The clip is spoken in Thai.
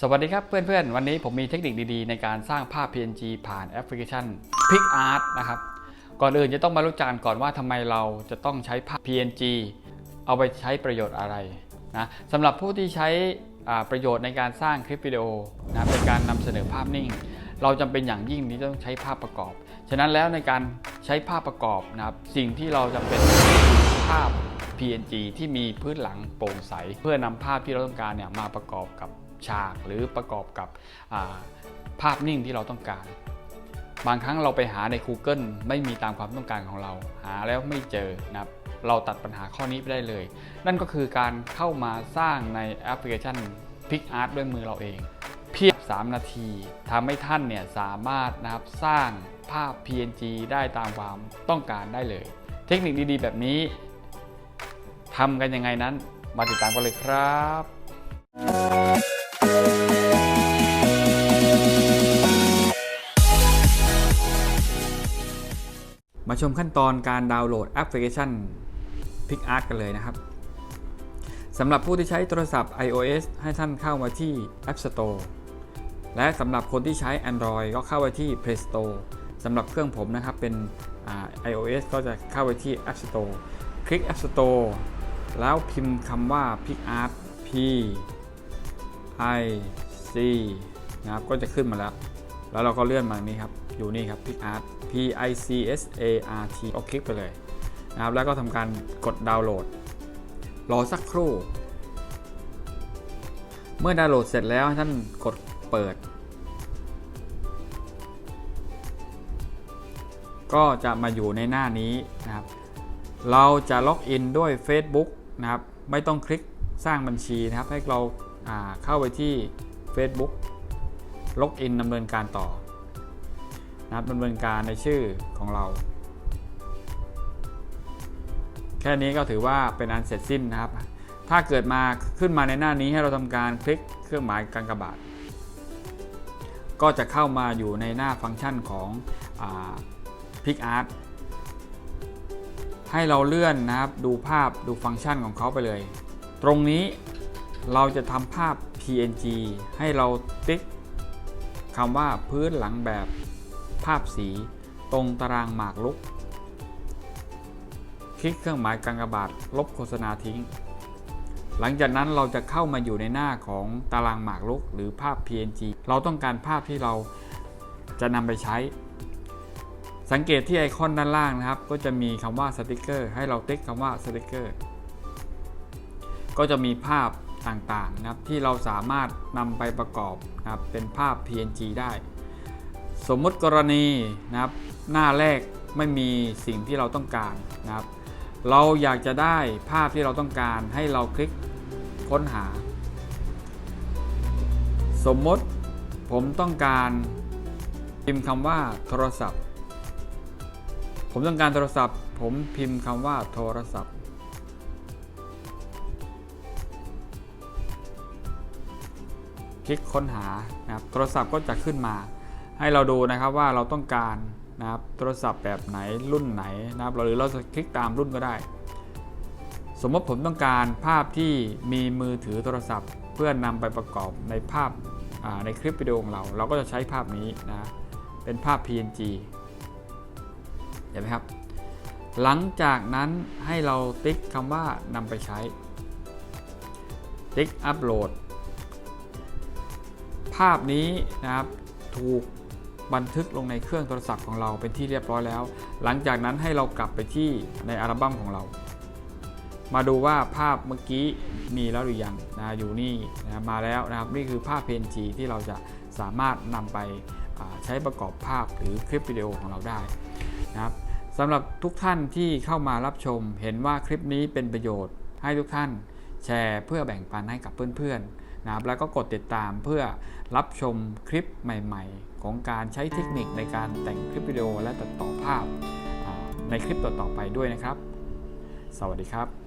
สวัสดีครับเพื่อนๆ วันนี้ผมมีเทคนิคดีๆ ในการสร้างภาพ PNG ผ่านแอปพลิเคชัน PicArt นะครับ ก่อนอื่นจะต้องมารู้จักก่อนว่าทำไมเราจะต้องใช้ภาพ PNG เอาไปใช้ประโยชน์อะไรนะสำหรับผู้ที่ใช้อาประโยชน์ในการสร้างคลิปวิดีโอนะเป็นการนำเสนอภาพนิ่ง เราจำเป็นอย่างยิ่งที่ต้องใช้ภาพประกอบ ฉะนั้นแล้วในการใช้ภาพประกอบนะครับสิ่งที่เราจำเป็นภาพ PNG ที่มีพื้นหลังโปร่งใส เพื่อนำภาพที่เราต้องการเนี่ยมาประกอบกับ ฉากหรือประกอบกับาภาพนิ่งที่เราต้องการ บางครั้งเราไปหาใน Google ไม่มีตามความต้องการของเรา หาแล้วไม่เจอนะครับเราตัดปัญหาข้อนี้ไปได้เลย นั่นก็คือการเข้ามาสร้างในแอปพลิเคชัน PicArt ด้วยมือเราเอง เพียบ3นาทีทำให้ท่านเนี่ยสามารถนะครับสร้างภาพ PNG ได้ตามความต้องการได้เลย เทคนิคดีๆ แบบนี้ทำกันยังไงนั้น มาติดตามกันเลยครับ มาชมขั้นตอนการดาวน์โหลดแอปพลิเคชัน PicArt กันเลยนะครับสำหรับผู้ที่ใช้โทรศัพท์ iOS ให้ท่านเข้ามาที่ App Store และสำหรับคนที่ใช้ Android ก็เข้าไปที่ Play Store สำหรับเครื่องผมนะครับเป็น iOS ก็จะเข้าไปที่ App Store คลิก App Store แล้วพิมพ์คำว่า PicArt P I C นะครับก็จะขึ้นมาแล้ว แล้วเราก็เลื่อนมานี้ครับ อยู่นี่ครับ PicArt P I C S A R T ก็คลิกไปเลยนะครับแล้วก็ทำการกดดาวน์โหลด รอสักครู่ เมื่อดาวน์โหลดเสร็จแล้วท่านกดเปิด ก็จะมาอยู่ในหน้านี้นะครับ เราจะล็อกอินด้วย Facebook นะครับ ไม่ต้องคลิกสร้างบัญชีนะครับ ให้เราาเข้าไปที่ Facebook ล็อกอินดำเนินการต่อ นะครับดำเนินการในชื่อของเรา แค่นี้ก็ถือว่าเป็นอันเสร็จสิ้นนะครับ ถ้าเกิดมาขึ้นมาในหน้านี้ให้เราทำการคลิกเครื่องหมายกากบาท ก็จะเข้ามาอยู่ในหน้าฟังก์ชันของพิกอาร์ตให้เราเลื่อนนะครับดูภาพดูฟังก์ชันของเขาไปเลย ตรงนี้เราจะทำภาพ PNG ให้เราติ๊กคำว่าพื้นหลังแบบ ภาพสี ตรงตารางหมากลุก คลิกเครื่องหมายกากบาทลบโฆษณาทิ้ง หลังจากนั้นเราจะเข้ามาอยู่ในหน้าของตารางหมากรุก หรือภาพ PNG เราต้องการภาพที่เราจะนำไปใช้ สังเกตที่ไอคอนด้านล่างนะครับ ก็จะมีคำว่าสติกเกอร์ให้เราติ๊กคำว่าสติกเกอร์ก็จะมีภาพต่างๆนะครับที่เราสามารถนำไปประกอบนะครับเป็นภาพ PNG ได้ สมมุติกรณีนะครับหน้าแรกไม่มีสิ่งที่เราต้องการนะครับ เราอยากจะได้ภาพที่เราต้องการให้เราคลิกค้นหา สมมติผมต้องการพิมพ์คำว่าโทรศัพท์ ผมต้องการโทรศัพท์ ผมพิมพ์คำว่าโทรศัพท์ คลิกค้นหานะครับโทรศัพท์ก็จะขึ้นมา ให้เราดูนะครับว่าเราต้องการนะครับโทรศัพท์แบบไหนรุ่นไหนนะครับหรือเราจะคลิกตามรุ่นก็ได้ สมมติผมต้องการภาพที่มีมือถือโทรศัพท์ เพื่อนำไปประกอบในภาพาในคลิปวิดีโอของเรา เราก็จะใช้ภาพนี้นะเป็นภาพ PNG เห็นไหมครับ หลังจากนั้นให้เราติ๊กคำว่านำไปใช้ ติ๊กอัปโหลด ภาพนี้นะครับถูก บันทึกลงในเครื่องโทรศัพท์ของเราเป็นที่เรียบร้อยแล้ว หลังจากนั้นให้เรากลับไปที่ในอัลบั้มของเรา มาดูว่าภาพเมื่อกี้มีแล้วหรือยังนะอยู่นี่นะมาแล้วนะครับนี่คือภาพ PNG ที่เราจะสามารถนำไปใช้ประกอบภาพหรือคลิปวิดีโอของเราได้นะครับสำหรับทุกท่านที่เข้ามารับชม เห็นว่าคลิปนี้เป็นประโยชน์ ให้ทุกท่านแชร์เพื่อแบ่งปันให้กับเพื่อนๆ นะครับแล้วก็กดติดตามเพื่อรับชมคลิปใหม่ ๆ ของการใช้เทคนิคในการแต่งคลิปวิดีโอและตัดต่อภาพในคลิปต่อๆไปด้วยนะครับ สวัสดีครับ